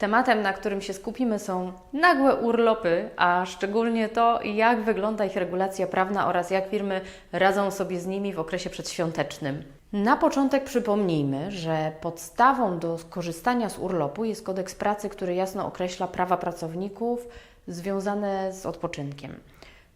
Tematem, na którym się skupimy, są nagłe urlopy, a szczególnie to, jak wygląda ich regulacja prawna oraz jak firmy radzą sobie z nimi w okresie przedświątecznym. Na początek przypomnijmy, że podstawą do skorzystania z urlopu jest kodeks pracy, który jasno określa prawa pracowników związane z odpoczynkiem.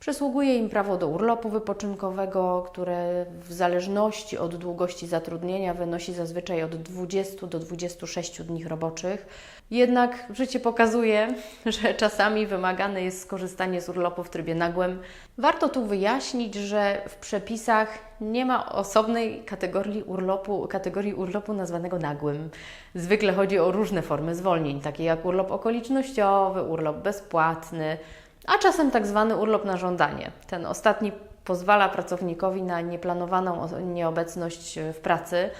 Przysługuje im prawo do urlopu wypoczynkowego, które w zależności od długości zatrudnienia wynosi zazwyczaj od 20 do 26 dni roboczych. Jednak życie pokazuje, że czasami wymagane jest skorzystanie z urlopu w trybie nagłym. Warto tu wyjaśnić, że w przepisach nie ma osobnej kategorii urlopu, kategorii urlopu nazwanego nagłym. Zwykle chodzi o różne formy zwolnień, takie jak urlop okolicznościowy, urlop bezpłatny, a czasem tak zwany urlop na żądanie. Ten ostatni pozwala pracownikowi na nieplanowaną nieobecność w pracy,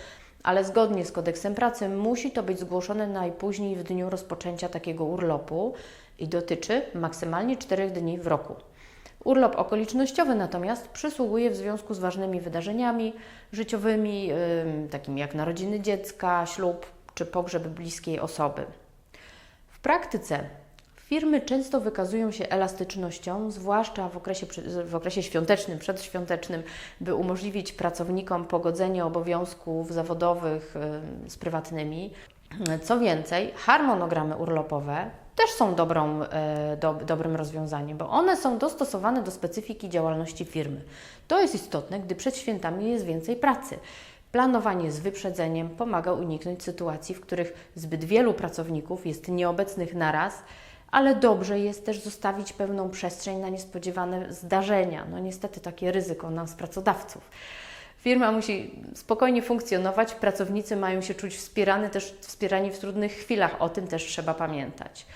ale zgodnie z kodeksem pracy musi to być zgłoszone najpóźniej w dniu rozpoczęcia takiego urlopu i dotyczy maksymalnie 4 dni w roku. Urlop okolicznościowy natomiast przysługuje w związku z ważnymi wydarzeniami życiowymi, ym, takimi jak narodziny dziecka, ślub czy pogrzeb bliskiej osoby. W praktyce firmy często wykazują się elastycznością, zwłaszcza w okresie, w okresie świątecznym, przedświątecznym, by umożliwić pracownikom pogodzenie obowiązków zawodowych z prywatnymi. Co więcej, harmonogramy urlopowe też są dobrą, e, do, dobrym rozwiązaniem, bo one są dostosowane do specyfiki działalności firmy. To jest istotne, gdy przed świętami jest więcej pracy. Planowanie z wyprzedzeniem pomaga uniknąć sytuacji, w których zbyt wielu pracowników jest nieobecnych naraz, ale dobrze jest też zostawić pewną przestrzeń na niespodziewane zdarzenia. No niestety takie ryzyko nas pracodawców. Firma musi spokojnie funkcjonować, pracownicy mają się czuć wspierani też, wspierani w trudnych chwilach, o tym też trzeba pamiętać.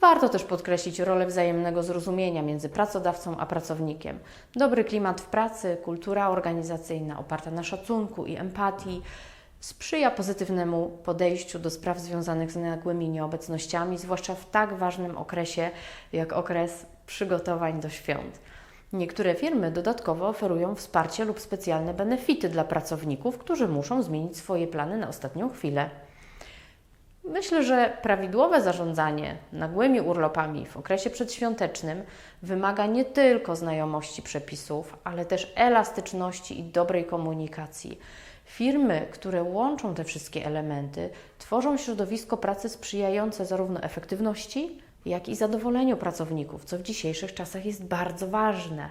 Warto też podkreślić rolę wzajemnego zrozumienia między pracodawcą a pracownikiem. Dobry klimat w pracy, kultura organizacyjna oparta na szacunku i empatii sprzyja pozytywnemu podejściu do spraw związanych z nagłymi nieobecnościami, zwłaszcza w tak ważnym okresie jak okres przygotowań do świąt. Niektóre firmy dodatkowo oferują wsparcie lub specjalne benefity dla pracowników, którzy muszą zmienić swoje plany na ostatnią chwilę. Myślę, że prawidłowe zarządzanie nagłymi urlopami w okresie przedświątecznym wymaga nie tylko znajomości przepisów, ale też elastyczności i dobrej komunikacji. Firmy, które łączą te wszystkie elementy, tworzą środowisko pracy sprzyjające zarówno efektywności, jak i zadowoleniu pracowników, co w dzisiejszych czasach jest bardzo ważne.